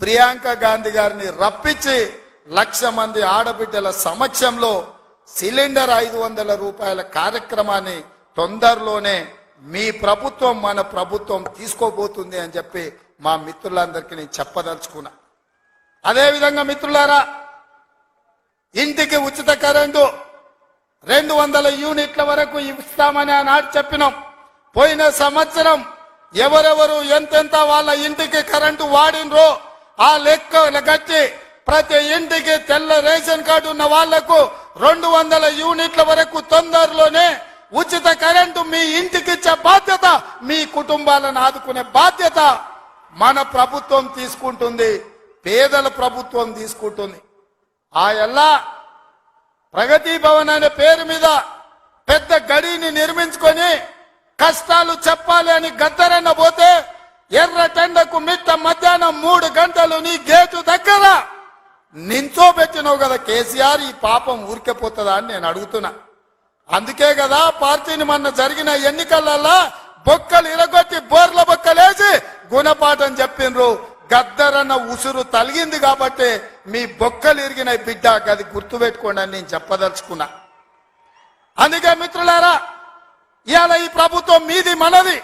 ప్రియాంక గాంధీ గారిని రప్పించి లక్ష మంది ఆడబిడ్డల సమక్షంలో సిలిండర్ ఐదు వందల రూపాయల కార్యక్రమాన్ని తొందరలోనే మీ ప్రభుత్వం మన ప్రభుత్వం తీసుకోబోతుంది అని చెప్పి మా మిత్రులందరికీ నేను చెప్పదలుచుకున్నా. అదేవిధంగా మిత్రులారా ఇంటికి ఉచిత కరెంటు రెండు వందల యూనిట్ల వరకు ఇస్తామని ఆనాడు చెప్పినాం. పోయిన సంవత్సరం ఎవరెవరు ఎంతెంత వాళ్ళ ఇంటికి కరెంటు వాడినరో ఆ లెక్క కట్టి ప్రతి ఇంటికి తెల్ల రేషన్ కార్డు ఉన్న వాళ్ళకు రెండు వందల యూనిట్ల వరకు తొందరలోనే ఉచిత కరెంటు మీ ఇంటికి ఇచ్చే బాధ్యత మీ కుటుంబాలను ఆదుకునే బాధ్యత మన ప్రభుత్వం తీసుకుంటుంది పేదల ప్రభుత్వం తీసుకుంటుంది. ఆ ఎల్లా ప్రగతి భవన్ అనే పేరు మీద పెద్ద గడిని నిర్మించుకొని కష్టాలు చెప్పాలి అని గద్దరన్న పోతే ఎర్రటెండకు మిట్ట మధ్యాహ్నం మూడు గంటలు నీ గేటు దగ్గర. నించోబెట్టినావు కదా కేసీఆర్ ఈ పాపం ఊరికెపోతుందా అని నేను అడుగుతున్నా. అందుకే కదా పార్టీని మొన్న జరిగిన ఎన్నికలలో బొక్కలు ఇరగొట్టి బోర్ల బొక్కలేసి గుణపాఠం చెప్పిండ్రు గద్దరన్న ఉసురు తలిగింది కాబట్టి మీ బొక్కలు ఇరిగిన బిడ్డ అది గుర్తుపెట్టుకోండి అని నేను చెప్పదలుచుకున్నా. అందుకే మిత్రులారా ఇవాళ ఈ ప్రభుత్వం మీది మనది.